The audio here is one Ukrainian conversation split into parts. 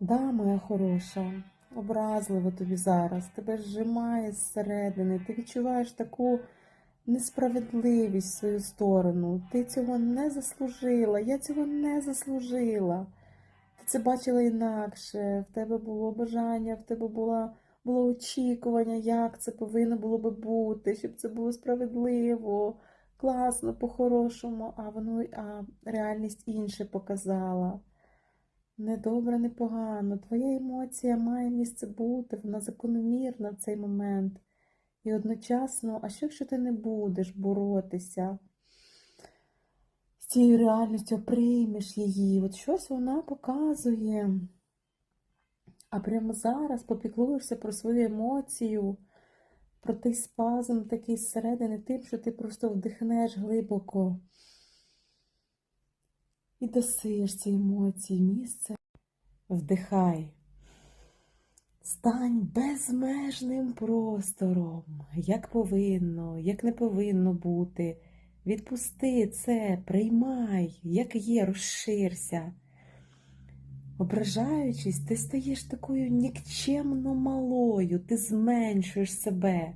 Да, моя хороша, образливо тобі зараз, тебе зжимає зсередини, ти відчуваєш таку несправедливість в свою сторону. Ти цього не заслужила, я цього не заслужила. Ти це бачила інакше, в тебе було бажання, в тебе була, було очікування, як це повинно було би бути, щоб це було справедливо, класно, по-хорошому, а воно а реальність інше показала. Не добре, не погано. Твоя емоція має місце бути, вона закономірна в цей момент. І одночасно, а що якщо ти не будеш боротися з цією реальністю, приймеш її? От щось вона показує. А прямо зараз попіклуєшся про свою емоцію, про той спазм такий зсередини, тим, що ти просто вдихнеш глибоко і досиш ці емоції місце. Вдихай. Стань безмежним простором, як повинно, як не повинно бути. Відпусти це, приймай, як є, розширся. Ображаючись, ти стаєш такою нікчемно малою, ти зменшуєш себе.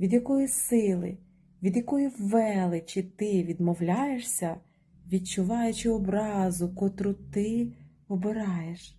Від якої сили, від якої величі ти відмовляєшся, відчуваючи образу, котру ти обираєш.